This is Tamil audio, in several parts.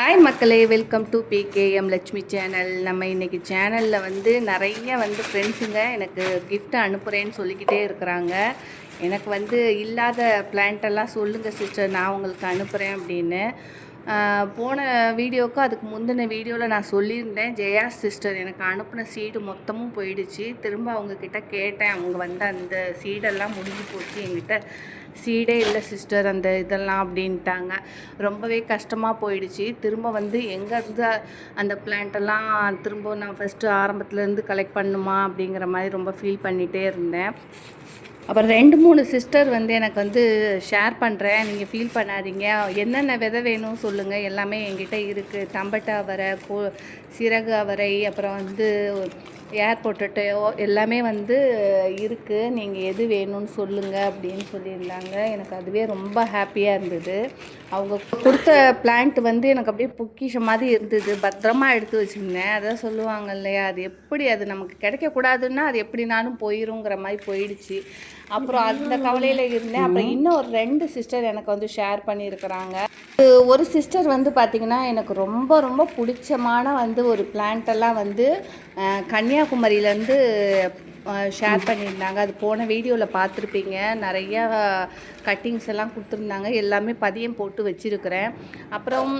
ஹாய் மக்களே welcome to PKM Lakshmi channel நம்ம இன்றைக்கி சேனலில் வந்து நிறைய வந்து ஃப்ரெண்ட்ஸுங்க எனக்கு கிஃப்ட்டு அனுப்புகிறேன்னு சொல்லிக்கிட்டே இருக்கிறாங்க. எனக்கு வந்து இல்லாத பிளான்ட்டெல்லாம் சொல்லுங்கள் சிஸ்டர் நான் உங்களுக்கு அனுப்புகிறேன் அப்படின்னு. போன வீடியோவுக்கு அதுக்கு முந்தின வீடியோவில் நான் சொல்லியிருந்தேன். ஜெயா சிஸ்டர் எனக்கு அனுப்பின சீடு மொத்தமும் போயிடுச்சு. திரும்ப அவங்கக்கிட்ட கேட்டேன். அவங்க வந்து அந்த சீடெல்லாம் முடிஞ்சு போச்சு. என்கிட்ட சீடே இல்லை சிஸ்டர் அந்த இதெல்லாம் அப்படின்ட்டாங்க. ரொம்பவே கஷ்டமாக போயிடுச்சு. திரும்ப வந்து எங்கேருந்து அந்த பிளான்ட்டெல்லாம் திரும்ப நான் ஃபஸ்ட்டு ஆரம்பத்துலேருந்து கலெக்ட் பண்ணுமா அப்படிங்கிற மாதிரி ரொம்ப ஃபீல் பண்ணிகிட்டே இருந்தேன். அப்புறம் ரெண்டு மூணு சிஸ்டர் வந்து எனக்கு வந்து ஷேர் பண்ணுறேன் நீங்கள் ஃபீல் பண்ணாதீங்க. என்னென்ன விதை வேணும் சொல்லுங்கள் எல்லாமே என்கிட்ட இருக்குது தம்பட்ட அவரை கோ சிறகு அவரை அப்புறம் வந்து ஏர் எல்லாமே வந்து இருக்குது நீங்கள் எது வேணும்னு சொல்லுங்கள் அப்படின்னு சொல்லியிருந்தாங்க. எனக்கு அதுவே ரொம்ப ஹாப்பியாக இருந்தது. அவங்க கொடுத்த பிளான்ட் வந்து எனக்கு அப்படியே பொக்கிஷம் மாதிரி இருந்தது. பத்திரமா எடுத்து வச்சுருந்தேன். அதான் சொல்லுவாங்க இல்லையா? அது எப்படி அது நமக்கு கிடைக்கக்கூடாதுன்னா அது எப்படினாலும் போயிருங்கிற மாதிரி போயிடுச்சு. அப்புறம் அந்த கவலையில் இருந்தேன். அப்புறம் இன்னும் ஒரு ரெண்டு சிஸ்டர் எனக்கு வந்து ஷேர் பண்ணியிருக்கிறாங்க. ஒரு சிஸ்டர் வந்து பார்த்திங்கன்னா எனக்கு ரொம்ப ரொம்ப பிடிச்சமான வந்து ஒரு எல்லாம் வந்து கன்னியாகுமரியிலேருந்து ஷேர் பண்ணியிருந்தாங்க. அது போன வீடியோவில் பார்த்துருப்பீங்க. நிறையா கட்டிங்ஸ் எல்லாம் கொடுத்துருந்தாங்க. எல்லாமே பதியம் போட்டு வச்சுருக்கிறேன். அப்புறம்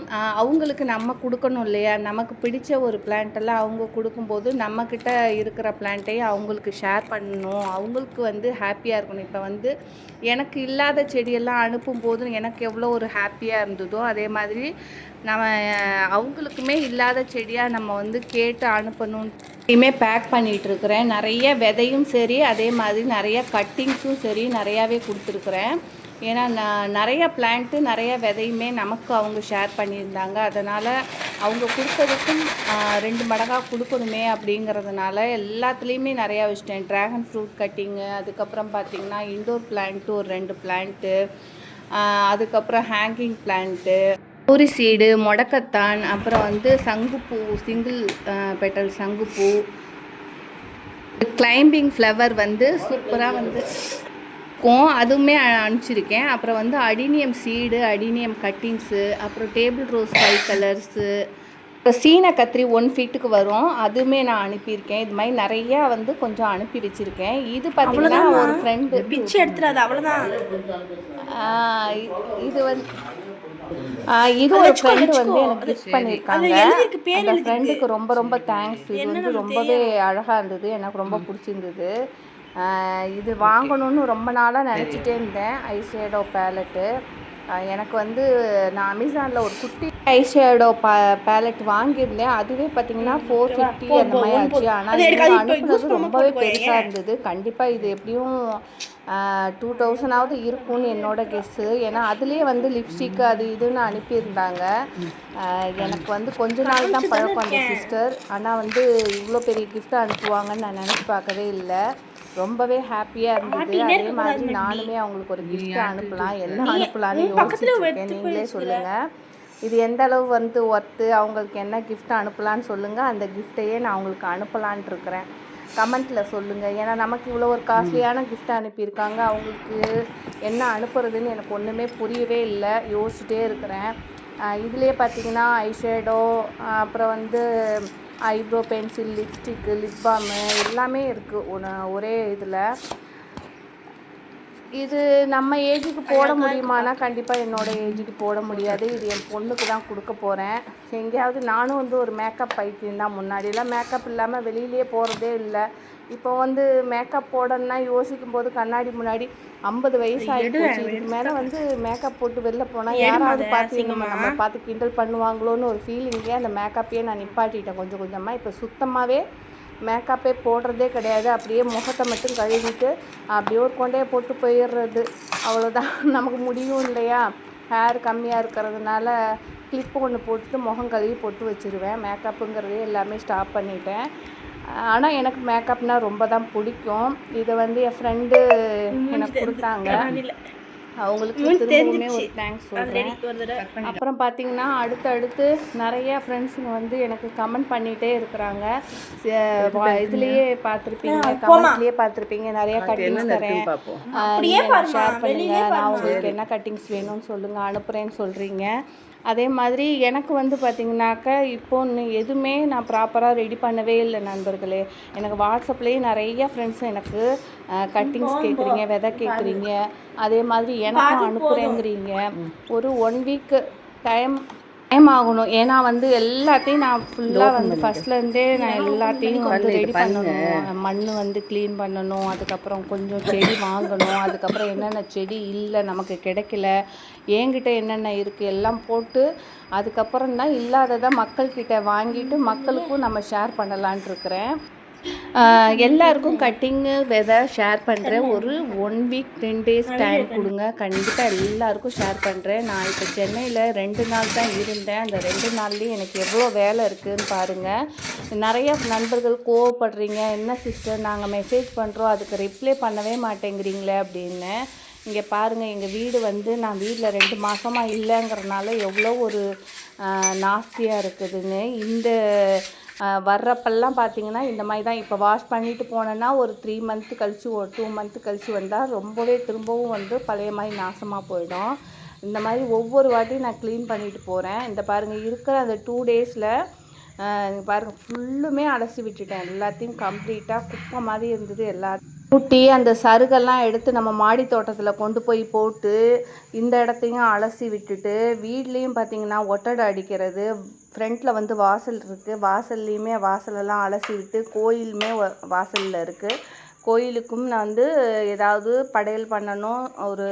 அவங்களுக்கு நம்ம கொடுக்கணும் இல்லையா? நமக்கு பிடிச்ச ஒரு பிளான்ட்டெல்லாம் அவங்க கொடுக்கும்போது நம்மக்கிட்ட இருக்கிற பிளான்ட்டையும் அவங்களுக்கு ஷேர் பண்ணணும். அவங்களுக்கு வந்து ஹாப்பியாக இருக்கணும். இப்போ வந்து எனக்கு இல்லாத செடியெல்லாம் அனுப்பும்போது எனக்கு எவ்வளோ ஒரு ஹாப்பியாக இருந்ததோ அதே மாதிரி நம்ம அவங்களுக்குமே இல்லாத செடியாக நம்ம வந்து கேட்டு அனுப்பணும் இனிமே பேக் பண்ணிகிட்டு இருக்கிறேன் நிறைய விதையும் சரி அதே மாதிரி நிறைய கட்டிங்ஸும் சரி நிறையாவே கொடுத்துருக்குறேன். ஏன்னா நான் நிறைய பிளான்ட்டு நிறைய விதையுமே நமக்கு அவங்க ஷேர் பண்ணியிருந்தாங்க. அதனால் அவங்க கொடுத்ததுக்கும் ரெண்டு மடங்காக கொடுக்கணுமே அப்படிங்கிறதுனால எல்லாத்துலேயுமே நிறையா வச்சிட்டேன். ட்ராகன் ஃப்ரூட் கட்டிங்கு அதுக்கப்புறம் பார்த்திங்கன்னா இண்டோர் பிளான்ட்டு ஒரு ரெண்டு பிளான்ட்டு அதுக்கப்புறம் ஹேங்கிங் பிளான்ட்டு பூரி சீடு முடக்கத்தான் அப்புறம் வந்து சங்குப்பூ சிங்கிள் பெட்டல் சங்குப்பூ. கிளைம்பிங் ஃப்ளவர் வந்து சூப்பராக வந்து இருக்கும். அதுவுமே அனுப்பிச்சிருக்கேன். அப்புறம் வந்து அடினியம் சீடு அடினியம் கட்டிங்ஸு அப்புறம் டேபிள் ரோஸ் ஃபைவ் கலர்ஸு அப்புறம் சீன கத்திரி ஒன் ஃபீட்டுக்கு வரும். அதுவுமே நான் அனுப்பியிருக்கேன். இது மாதிரி நிறையா வந்து கொஞ்சம் அனுப்பி வச்சுருக்கேன். இது பார்த்தீங்கன்னா ஒரு ஃப்ரெண்டு பிச்சை எடுத்துறாது அவ்வளோதான் இது வந்து இது ஒரு ஃப்ரெண்டு வந்து எனக்கு கிஃப்ட் பண்ணியிருக்காங்க. அந்த ஃப்ரெண்டுக்கு ரொம்ப ரொம்ப தேங்க்ஸ் இது வந்து ரொம்பவே அழகாக இருந்தது எனக்கு ரொம்ப பிடிச்சிருந்தது. இது வாங்கணும்னு ரொம்ப நாளாக நினச்சிட்டே இருந்தேன் ஐஷேடோ பேலட்டு எனக்கு வந்து நான் அமேசானில் ஒரு குட்டி ஐஷேடோ பே பேலட் வாங்கியிருந்தேன். அதுவே பார்த்தீங்கன்னா ஃபோர் ஃபிஃப்டி அந்த மாதிரி ஆச்சு. ஆனால் அனுப்புனது use ரொம்பவே பெருசாக இருந்தது. கண்டிப்பாக இது எப்படியும் டூ தௌசண்டாவது இருக்கும்னு என்னோட கெஸ்ஸு ஏன்னா அதுலேயே வந்து லிப்ஸ்டிக் அது இதுன்னு அனுப்பியிருந்தாங்க. எனக்கு வந்து கொஞ்ச நாள் தான் பழக்கம் அந்த சிஸ்டர் ஆனால் வந்து இவ்வளோ பெரிய gift அனுப்புவாங்கன்னு நான் நினச்சி பார்க்கவே இல்லை. ரொம்பவே ஹாப்பியாக இருந்தது. அதே மாதிரி நானுமே அவங்களுக்கு ஒரு gift அனுப்பலாம். என்ன அனுப்பலாம்னு யோசிச்சுட்டு இருக்கேன். நீங்களே சொல்லுங்கள் இது எந்த அளவு வந்து ஒர்த்து அவங்களுக்கு என்ன gift அனுப்பலான்னு சொல்லுங்கள் அந்த கிஃப்ட்டையே நான் அவங்களுக்கு அனுப்பலான்ட்டு இருக்கிறேன். கமெண்ட்டில் சொல்லுங்கள் ஏன்னா நமக்கு இவ்வளோ ஒரு காஸ்ட்லியான கிஃப்ட் அனுப்பியிருக்காங்க. அவங்களுக்கு என்ன அனுப்புறதுன்னு எனக்கு ஒன்றுமே புரியவே இல்லை. யோசிச்சுட்டே இருக்கிறேன். இதுலேயே பார்த்தீங்கன்னா ஐஷேடோ அப்புறம் வந்து eyebrow pencil lipstick lip balm எல்லாமே இருக்குது ஒன்று ஒரே இதில். இது நம்ம ஏஜுக்கு போட முடியுமானா கண்டிப்பாக என்னோட ஏஜுக்கு போட முடியாது. இது என் பொண்ணுக்கு தான் கொடுக்க போகிறேன் எங்கேயாவது நானும் வந்து ஒரு மேக்கப் பைத்தியம் தான் முன்னாடியெல்லாம் மேக்கப் இல்லாமல் வெளியிலே போகிறதே இல்லை. இப்போ வந்து மேக்கப் போடணும்னா யோசிக்கும் போது கண்ணாடி முன்னாடி ஐம்பது வயசு ஆகிடுச்சு இதுக்கு மேலே வந்து மேக்கப் போட்டு வெளில போனால் யாராவது பார்த்து நம்ம நம்ம பார்த்து கிண்டல் பண்ணுவாங்களோன்னு ஒரு ஃபீலிங்கே அந்த மேக்கப்பையே நான் நிப்பாட்டிட்டேன் கொஞ்சம் கொஞ்சமாக இப்போ சுத்தமாகவே மேக்கப்பே போடுறதே கிடையாது. அப்படியே முகத்தை மட்டும் கழுவிட்டு அப்படியே ஒரு கொண்டையை போட்டு போயிடுறது. அவ்வளோதான் நமக்கு முடியும் இல்லையா? ஹேர் கம்மியாக இருக்கிறதுனால கிளிப்பு ஒன்று போட்டுட்டு முகம் கழுவி போட்டு வச்சிருவேன். மேக்கப்புங்கிறதே எல்லாமே ஸ்டாப் பண்ணிட்டேன். ஆனால் எனக்கு மேக்கப்னால் ரொம்ப தான் பிடிக்கும். இதை வந்து என் ஃப்ரெண்டு எனக்கு கொடுத்தாங்க. அவங்களுக்கு திரும்பவுமே ஒரு தேங்க்ஸ் சொல்கிறேன் அப்புறம் பார்த்தீங்கன்னா அடுத்து அடுத்து நிறைய ஃப்ரெண்ட்ஸுங்க வந்து எனக்கு கமெண்ட் பண்ணிகிட்டே இருக்கிறாங்க. இதுலேயே பார்த்துருப்பீங்க கமெண்ட்லேயே பார்த்துருப்பீங்க நிறைய கட்டிங்ஸ் தரேன். ஷேர் பண்ணுங்க. நான் உங்களுக்கு என்ன கட்டிங்ஸ் வேணும்னு சொல்லுங்கள் அனுப்புகிறேன்னு சொல்கிறீங்க அதே மாதிரி எனக்கு வந்து பார்த்திங்கனாக்கா இப்போ இன்னும் எதுவுமே நான் ப்ராப்பராக ரெடி பண்ணவே இல்லை நண்பர்களே. எனக்கு வாட்ஸ்அப்லேயே நிறைய ஃப்ரெண்ட்ஸ் எனக்கு கட்டிங்ஸ் கேட்குறீங்க விதை கேட்குறீங்க அதே மாதிரி எனக்கும் அனுப்புகிறேங்கிறீங்க ஒரு ஒன் வீக்கு டைம் டைம் ஆகணும். ஏன்னா வந்து எல்லாத்தையும் நான் ஃபுல்லாக வந்து ஃபஸ்ட்லேருந்தே நான் எல்லாத்தையும் வந்து ரெடி பண்ணணும். மண் வந்து க்ளீன் பண்ணணும். அதுக்கப்புறம் கொஞ்சம் செடி வாங்கணும். அதுக்கப்புறம் என்னென்ன செடி இல்லை நமக்கு கிடைக்கல. என்கிட்ட என்னென்ன இருக்குது எல்லாம் போட்டு அதுக்கப்புறம் தான் இல்லாததை மக்கள்கிட்ட வாங்கிட்டு மக்களுக்கும் நம்ம ஷேர் பண்ணலான்ட்டு இருக்கிறேன். எல்லாருக்கும் கட்டிங்கு விதை ஷேர் பண்ணுறேன் ஒரு one week ten days time கொடுங்க. கண்டிப்பாக எல்லாருக்கும் ஷேர் பண்ணுறேன் நான் இப்போ சென்னையில் ரெண்டு நாள் தான் இருந்தேன். அந்த ரெண்டு நாள்லேயும் எனக்கு எவ்வளோ வேலை இருக்குதுன்னு பாருங்கள் நிறைய நண்பர்கள் கோவப்படுறீங்க. என்ன சிஸ்டர் நாங்கள் மெசேஜ் பண்ணுறோம் அதுக்கு ரிப்ளை பண்ணவே மாட்டேங்கிறீங்களே அப்படின்னு. இங்கே பாருங்கள் எங்கள் வீடு வந்து நான் வீட்டில் ரெண்டு மாதமாக இல்லைங்கிறனால எவ்வளோ ஒரு நாஸ்தியாக இருக்குதுன்னு. இந்த வர்றப்பெல்லாம் பார்த்தீங்கன்னா இந்த மாதிரி தான். இப்போ வாஷ் பண்ணிட்டு போனேன்னா ஒரு த்ரீ மந்த்து கழிச்சு ஒரு டூ மந்த்து கழிச்சு வந்தால் ரொம்பவே திரும்பவும் வந்து பழைய மாதிரி நாசமாக போயிடும். இந்த மாதிரி ஒவ்வொரு வாட்டியும் நான் க்ளீன் பண்ணிட்டு போகிறேன் இந்த பாருங்கள் இருக்கிற அந்த டூ டேஸில் பாருங்கள் ஃபுல்லுமே அலசி விட்டுட்டேன். எல்லாத்தையும் கம்ப்ளீட்டாக குப்பை மாதிரி இருந்தது எல்லா குட்டி அந்த சருகெல்லாம் எடுத்து நம்ம மாடி தோட்டத்தில் கொண்டு போய் போட்டு இந்த இடத்தையும் அலசி விட்டுட்டு வீட்லேயும் பார்த்தீங்கன்னா ஒட்டடை அடிக்கிறது ஃப்ரண்ட்டில் வந்து வாசல் இருக்குது வாசல்லையுமே வாசலெல்லாம் அலசி விட்டு கோயிலுமே வாசலில் இருக்குது கோயிலுக்கும் நான் வந்து ஏதாவது படையல் பண்ணணும் ஒரு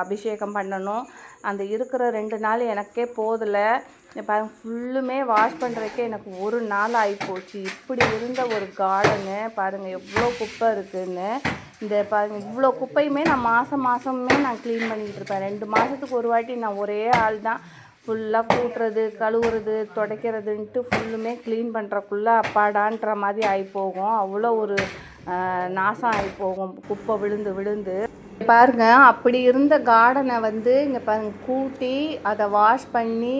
அபிஷேகம் பண்ணணும் அந்த இருக்கிற ரெண்டு நாள் எனக்கே போதலை. பாருங்க ஃபுல்லுமே வாஷ் பண்ணுறதுக்கே எனக்கு ஒரு நாள் ஆகிப்போச்சு இப்படி இருந்த ஒரு கார்டனு பாருங்கள் எவ்வளோ குப்பை இருக்குதுன்னு இந்த பாருங்கள் இவ்வளோ குப்பையுமே நான் மாதம் மாதமே நான் க்ளீன் பண்ணிகிட்ருப்பேன் இருப்பேன். ரெண்டு மாதத்துக்கு ஒரு வாட்டி நான் ஒரே ஆள் தான். ஃபுல்லாக கூட்டுறது கழுவுறது துடைக்கிறதுன்ட்டு ஃபுல்லுமே க்ளீன் பண்ணுறக்குள்ளே அப்பாடான்ற மாதிரி ஆகி போகும் அவ்வளோ ஒரு நாசம் ஆகி போகும். குப்பை விழுந்து விழுந்து. பாருங்க அப்படி இருந்த கார்டனை வந்து இங்கே பாருங்க கூட்டி அதை வாஷ் பண்ணி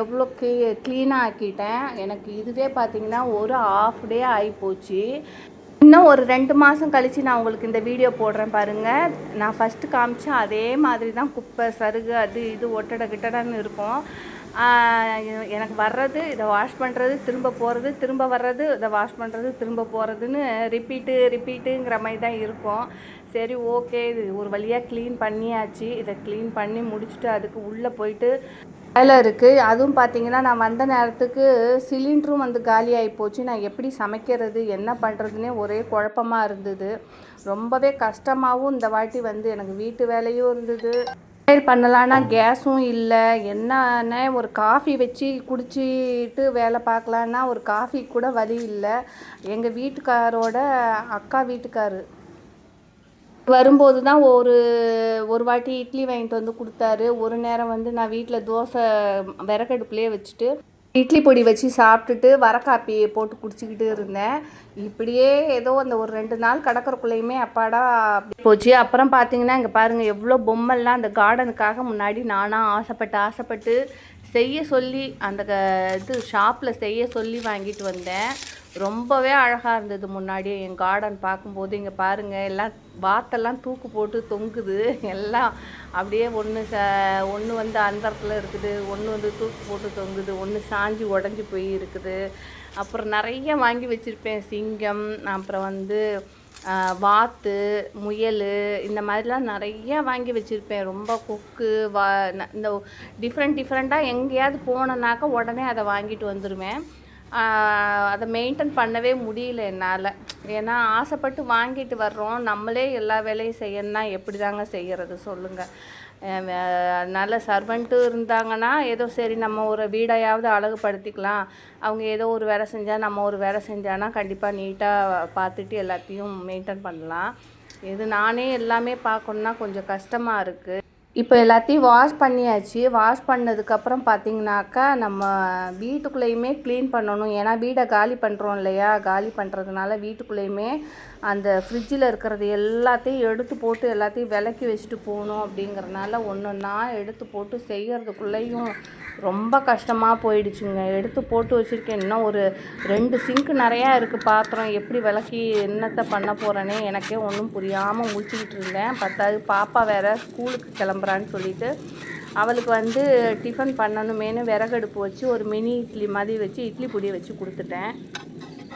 எவ்வளோ க்ளீ க்ளீனாக ஆக்கிட்டேன். எனக்கு இதுவே பார்த்தீங்கன்னா ஒரு ஆஃப் டே ஆகிப்போச்சு இன்னும் ஒரு ரெண்டு மாதம் கழித்து நான் உங்களுக்கு இந்த வீடியோ போடுறேன் பாருங்கள் நான் ஃபஸ்ட்டு காமிச்சேன் அதே மாதிரி தான் குப்பை சருகு அது இது ஒட்டடை கிட்டடன்னு இருக்கும். எனக்கு வர்றது இதை வாஷ் பண்ணுறது திரும்ப போகிறது திரும்ப வர்றது இதை வாஷ் பண்ணுறது திரும்ப போகிறதுன்னு ரிப்பீட்டு ரிப்பீட்டுங்கிற மாதிரி தான் இருக்கும். சரி ஓகே இது ஒரு வழியாக க்ளீன் பண்ணியாச்சு. இதை க்ளீன் பண்ணி முடிச்சுட்டு அதுக்கு உள்ளே போயிட்டு வேலை இருக்குது அதுவும் பார்த்தீங்கன்னா நான் வந்த நேரத்துக்கு சிலிண்டரும் வந்து காலியாகி போச்சு. நான் எப்படி சமைக்கிறது என்ன பண்ணுறதுனே ஒரே குழப்பமாக இருந்தது. ரொம்பவே கஷ்டமாகவும் இந்த வாட்டி வந்து எனக்கு வீட்டு வேலையும் இருந்தது. சமையல் பண்ணலான்னா கேஸும் இல்லை. என்னன்னா ஒரு காஃபி வச்சு குடிச்சிட்டு வேலை பார்க்கலான்னா ஒரு காஃபி கூட வழி இல்லை. எங்கள் வீட்டுக்காரோட அக்கா வீட்டுக்காரு. வரும்போது தான் ஒரு ஒரு வாட்டி இட்லி வாங்கிட்டு வந்து கொடுத்தாரு. ஒரு நேரம் வந்து நான் வீட்டில் தோசை விறகடுப்புலேயே வச்சுட்டு இட்லி பொடி வச்சு சாப்பிட்டுட்டு வர காப்பி போட்டு குடிச்சிக்கிட்டு இருந்தேன். இப்படியே ஏதோ அந்த ஒரு ரெண்டு நாள் கடற்கரைக்குள்ளேயுமே அப்பாடா அப்படி போச்சு. அப்புறம் பார்த்தீங்கன்னா இங்கே பாருங்கள் எவ்வளோ பொம்மைலாம் அந்த கார்டனுக்காக முன்னாடி நானாக ஆசைப்பட்டு ஆசைப்பட்டு செய்ய சொல்லி அந்த க- இது ஷாப்பில் செய்ய சொல்லி வாங்கிட்டு வந்தேன். ரொம்பவே அழகாக இருந்தது முன்னாடியே. என் கார்டன் பார்க்கும்போது இங்கே பாருங்கள் எல்லாம் வாத்தெல்லாம் தூக்கு போட்டு தொங்குது. எல்லாம் அப்படியே ஒன்று ச ஒன்று வந்து அந்தரத்தில் இருக்குது ஒன்று வந்து தூக்கு போட்டு தொங்குது ஒன்று சாஞ்சி உடஞ்சி போய் இருக்குது. அப்புறம் நிறைய வாங்கி வச்சுருப்பேன். சிங்கம் அப்புறம் வந்து வாத்து முயல் இந்த மாதிரிலாம் நிறைய வாங்கி வச்சுருப்பேன். ரொம்ப கொக்கு வா இந்த டிஃப்ரெண்ட் டிஃப்ரெண்ட்டாக எங்கேயாவது போனேனாக்கா உடனே அதை வாங்கிட்டு வந்துடுவேன் அதை மெயின்டைன் பண்ணவே முடியல என்னால். ஏன்னா ஆசைப்பட்டு வாங்கிட்டு வர்றோம். நம்மளே எல்லா வேலையும் செய்யணும்னா எப்படி தாங்க செய்கிறது சொல்லுங்கள் நல்ல சர்வெண்ட்டு இருந்தாங்கன்னா ஏதோ சரி நம்ம ஒரு வீடையாவது அழகுபடுத்திக்கலாம். அவங்க ஏதோ ஒரு வேலை செஞ்சால் நம்ம ஒரு வேலை செஞ்சானா கண்டிப்பாக நீட்டாக பார்த்துட்டு எல்லாத்தையும் மெயின்டைன் பண்ணலாம். இது நானே எல்லாமே பார்க்கணுன்னா கொஞ்சம் கஷ்டமாக இருக்குது இப்போ எல்லாத்தையும் வாஷ் பண்ணியாச்சு. வாஷ் பண்ணதுக்கப்புறம் பார்த்தீங்கன்னாக்கா நம்ம வீட்டுக்குள்ளேயுமே க்ளீன் பண்ணணும். ஏன்னா வீடை காலி பண்ணுறோம் இல்லையா? காலி பண்ணுறதுனால வீட்டுக்குள்ளேயுமே அந்த ஃப்ரிட்ஜில் இருக்கிறது எல்லாத்தையும் எடுத்து போட்டு எல்லாத்தையும் விலக்கி வச்சுட்டு போகணும் அப்படிங்கிறனால ஒன்று ஒன்றா எடுத்து போட்டு செய்கிறதுக்குள்ளேயும் ரொம்ப கஷ்டமாக போயிடுச்சுங்க. எடுத்து போட்டு வச்சுருக்கேன். இன்னும் ஒரு ரெண்டு சிங்க் நிறையா இருக்குது பாத்திரம். எப்படி விளக்கி என்னத்தை பண்ண போகிறேனே எனக்கே ஒன்றும் புரியாமல் முழிச்சிக்கிட்டு இருந்தேன். பத்தாவது பாப்பா வேறு ஸ்கூலுக்கு கிளம்புறான்னு சொல்லிட்டு அவளுக்கு வந்து டிஃபன் பண்ணணுமேனு விறகடுப்பு வச்சு ஒரு மினி இட்லி மாதிரி வச்சு இட்லி பொடியை வச்சு கொடுத்துட்டேன்.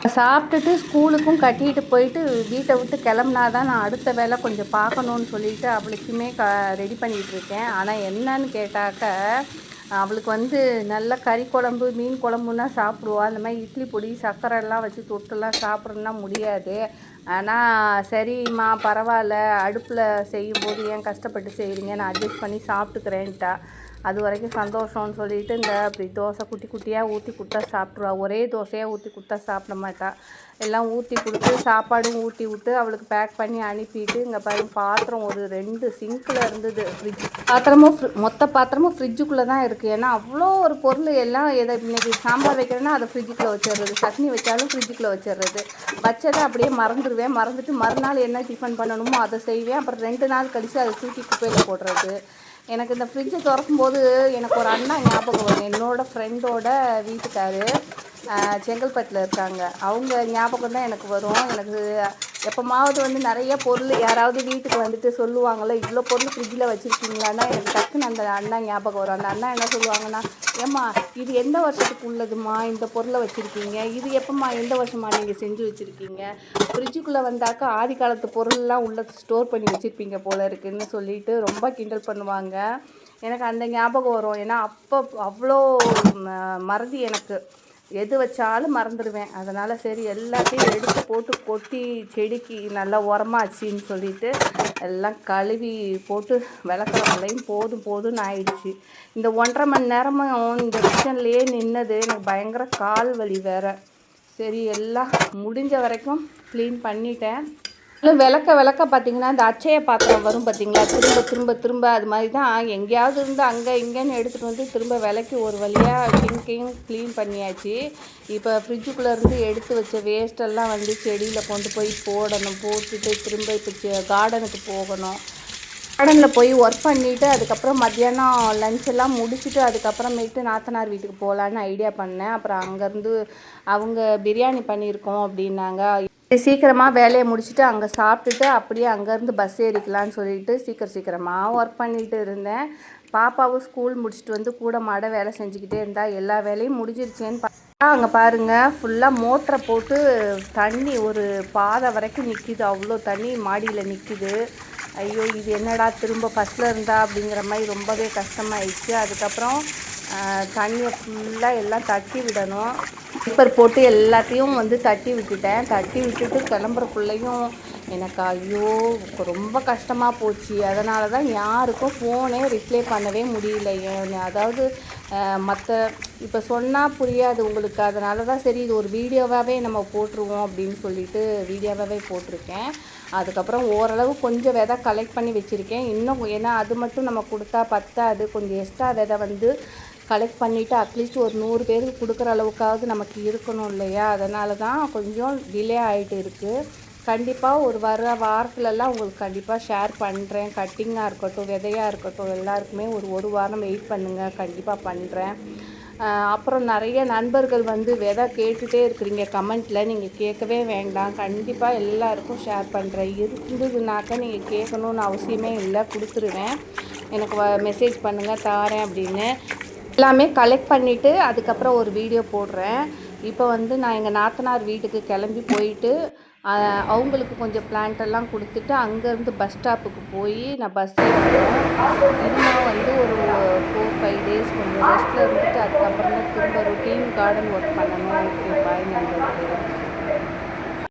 சாப்பிட்டுட்டு ஸ்கூலுக்கும் கட்டிட்டு போயிட்டு வீட்டை விட்டு கிளம்புனா தான் நான் அடுத்த வேலை கொஞ்சம் பார்க்கணுன்னு சொல்லிட்டு அவளுக்குமே க ரெடி பண்ணிகிட்ருக்கேன் ஆனால் என்னன்னு கேட்டாக்க அவளுக்கு வந்து நல்ல கறி குழம்பு மீன் குழம்புன்னா சாப்பிடுவா. அந்த மாதிரி இட்லி பொடி சர்க்கரைலாம் வச்சு தொட்டுலாம் சாப்பிட்றதுனா முடியாது. ஆனால் சரிம்மா பரவாயில்ல அடுப்பில் செய்யும்போது ஏன் கஷ்டப்பட்டு செய்கிறீங்க நான் அட்ஜஸ்ட் பண்ணி சாப்பிட்டுக்கிறேன்ட்டா. அது வரைக்கும் சந்தோஷம்னு சொல்லிட்டு இந்த அப்படி தோசை குட்டி குட்டியாக ஊற்றி கொடுத்தா சாப்பிட்ருவா ஒரே தோசையாக ஊற்றி கொடுத்தா சாப்பிட மாட்டா எல்லாம் ஊற்றி கொடுத்து சாப்பாடும் ஊற்றி விட்டு அவளுக்கு பேக் பண்ணி அனுப்பிட்டு இங்கே பாரு பாத்திரம் ஒரு ரெண்டு சிங்கில் இருந்தது. ஃப்ரிட்ஜ் பாத்திரமும் மொத்த பாத்திரமும் ஃப்ரிட்ஜுக்குள்ளே தான் இருக்குது ஏன்னா அவ்வளோ ஒரு பொருள் எல்லாம் எதை இன்றைக்கி சாம்பார் வைக்கிறேன்னா அதை ஃப்ரிட்ஜுக்குள்ளே வச்சிடுறது. சட்னி வச்சாலும் ஃப்ரிட்ஜுக்குள்ளே வச்சிடுறது. வச்சதை அப்படியே மறந்துடுவேன் மறந்துட்டு மறுநாள் என்ன டிஃபன் பண்ணணுமோ அதை செய்வேன். அப்புறம் ரெண்டு நாள் கழித்து அதை தூக்கி குப்பையில் போடுறது. எனக்கு இந்த ஃப்ரிட்ஜை திறக்கும் போது எனக்கு ஒரு அண்ணா ஞாபகம் வரும். என்னோட ஃப்ரெண்டோட வீட்டுக்காரு செங்கல்பட்டில் இருக்காங்க. அவங்க ஞாபகம் தான் எனக்கு வரும். எனக்கு எப்போமாவது வந்து நிறைய பொருள் யாராவது வீட்டுக்கு வந்துட்டு சொல்லுவாங்கள்ல இவ்வளோ பொருள் ஃப்ரிட்ஜில் வச்சுருக்கீங்களான்னா? எனக்கு டக்குன்னு அந்த அண்ணா ஞாபகம் வரும். அந்த அண்ணா என்ன சொல்லுவாங்கன்னா ஏம்மா இது எந்த வருஷத்துக்கு உள்ளதுமா இந்த பொருளை வச்சுருக்கீங்க. இது எப்போம்மா எந்த வருஷமா நீங்கள் செஞ்சு வச்சுருக்கீங்க? ஃப்ரிட்ஜுக்குள்ளே வந்தாக்கா ஆதி காலத்து பொருள்லாம் உள்ள ஸ்டோர் பண்ணி வச்சுருப்பீங்க போல இருக்குன்னு சொல்லிட்டு ரொம்ப கிண்டல் பண்ணுவாங்க. எனக்கு அந்த ஞாபகம் வரும். ஏன்னா அப்போ அவ்வளோ ம- மறதி எனக்கு. எது வச்சாலும் மறந்துடுவேன். அதனால் சரி எல்லாத்தையும் எடுத்து போட்டு கொட்டி செடிக்கு நல்லா உரமாச்சின்னு சொல்லிட்டு எல்லாம் கழுவி போட்டு விளக்குறவங்களையும் போதும் போதும்னு ஆயிடுச்சு. இந்த ஒன்றரை மணி நேரமும் இந்த கிச்சன்லேயே நின்னது எனக்கு பயங்கர கால் வலி வேற. சரி எல்லாம் முடிஞ்ச வரைக்கும் க்ளீன் பண்ணிட்டேன். விளக்க விளக்க பார்த்தீங்கன்னா இந்த அச்சய பாத்திரம் வரும் பார்த்தீங்களா திரும்ப திரும்ப திரும்ப அது மாதிரி தான் எங்கேயாவது இருந்து அங்கே இங்கேன்னு எடுத்துகிட்டு வந்து திரும்ப விளக்கி ஒரு வழியாக கிங்கையும் க்ளீன் பண்ணியாச்சு. இப்போ ஃப்ரிட்ஜுக்குள்ளே இருந்து எடுத்து வச்ச வேஸ்டெல்லாம் வந்து செடியில் கொண்டு போய் போடணும். போட்டுட்டு திரும்ப இப்போ கார்டனுக்கு போகணும். கார்டனில் போய் ஒர்க் பண்ணிவிட்டு அதுக்கப்புறம் மத்தியானம் லஞ்ச் எல்லாம் முடிச்சுட்டு அதுக்கப்புறமேட்டு நாத்தனார் வீட்டுக்கு போகலான்னு ஐடியா பண்ணேன். அப்புறம் அங்கேருந்து அவங்க பிரியாணி பண்ணியிருக்கோம் அப்படின்னாங்க. சீக்கிரமாக வேலையை முடிச்சுட்டு அங்கே சாப்பிட்டுட்டு அப்படியே அங்கேருந்து பஸ் ஏறிக்கலாம்னு சொல்லிட்டு சீக்கிரம் சீக்கிரமாக ஒர்க் பண்ணிகிட்டு இருந்தேன். பாப்பாவும் ஸ்கூல் முடிச்சுட்டு வந்து கூட மாட வேலை செஞ்சுக்கிட்டே இருந்தா எல்லா வேலையும் முடிஞ்சிருச்சேன்னு பார்த்தா அங்கே பாருங்கள் ஃபுல்லாக மோட்டரை போட்டு தண்ணி ஒரு பாதை வரைக்கும் நிற்கிது அவ்வளோ தண்ணி மாடியில் நிற்கிது ஐயோ இது என்னடா திரும்ப ஃபஸ்ட்டில் இருந்தா அப்படிங்கிற மாதிரி ரொம்பவே கஷ்டமாயிடுச்சு. அதுக்கப்புறம் தண்ணியை ஃபுல்லாக எல்லாம் தட்டி விடணும். பேப்பர் போட்டு எல்லாத்தையும் வந்து தட்டி விட்டுட்டேன். தட்டி விட்டுட்டு கிளம்புறக்குள்ளேயும் எனக்கு ஐயோ ரொம்ப கஷ்டமாக போச்சு. அதனால தான் யாருக்கும் ஃபோனே ரிப்ளை பண்ணவே முடியல. அதாவது மற்ற இப்போ சொன்னால் புரியாது உங்களுக்கு. அதனால தான் சரி இது ஒரு வீடியோவாகவே நம்ம போட்டுருவோம் அப்படின்னு சொல்லிட்டு வீடியோவாகவே போட்டிருக்கேன். அதுக்கப்புறம் ஓரளவு கொஞ்சம் விதை கலெக்ட் பண்ணி வச்சுருக்கேன். இன்னும் ஏன்னா அது மட்டும் நம்ம கொடுத்தா பத்தாது. கொஞ்சம் எக்ஸ்ட்ரா விதை வந்து கலெக்ட் பண்ணிவிட்டு அட்லீஸ்ட் ஒரு நூறு பேருக்கு கொடுக்குற அளவுக்காவது நமக்கு இருக்கணும் இல்லையா? அதனால தான் கொஞ்சம் டிலே ஆகிட்டு இருக்குது கண்டிப்பாக ஒரு வர வாரத்துலலாம் உங்களுக்கு கண்டிப்பாக ஷேர் பண்ணுறேன் கட்டிங்காக இருக்கட்டும் விதையாக இருக்கட்டும் எல்லாருக்குமே ஒரு ஒரு வாரம் வெயிட் பண்ணுங்கள் கண்டிப்பாக பண்ணுறேன் அப்புறம் நிறைய நண்பர்கள் வந்து விதை கேட்டுகிட்டே இருக்கிறீங்க. கமெண்ட்டில் நீங்கள் கேட்கவே வேண்டாம். கண்டிப்பாக எல்லாருக்கும் ஷேர் பண்ணுறேன் இருந்ததுனாக்க நீங்கள் கேட்கணுன்னு அவசியமே இல்லை. கொடுத்துருவேன். எனக்கு மெசேஜ் பண்ணுங்கள் தாரேன் அப்படின்னு. எல்லாமே கலெக்ட் பண்ணிவிட்டு அதுக்கப்புறம் ஒரு வீடியோ போடுறேன். இப்போ வந்து நான் எங்கள் நாத்தனார் வீட்டுக்கு கிளம்பி போயிட்டு அவங்களுக்கு கொஞ்சம் பிளான்ட்டெல்லாம் கொடுத்துட்டு அங்கேருந்து பஸ் ஸ்டாப்புக்கு போய் நான் பஸ் இன்னும் வந்து ஒரு ஃபோர் ஃபைவ் டேஸ் கொஞ்சம் ரெஸ்ட்டில் இருந்துட்டு அதுக்கப்புறம் தான் திரும்ப ரொட்டீன் கார்டன் ஒர்க் பண்ணணும்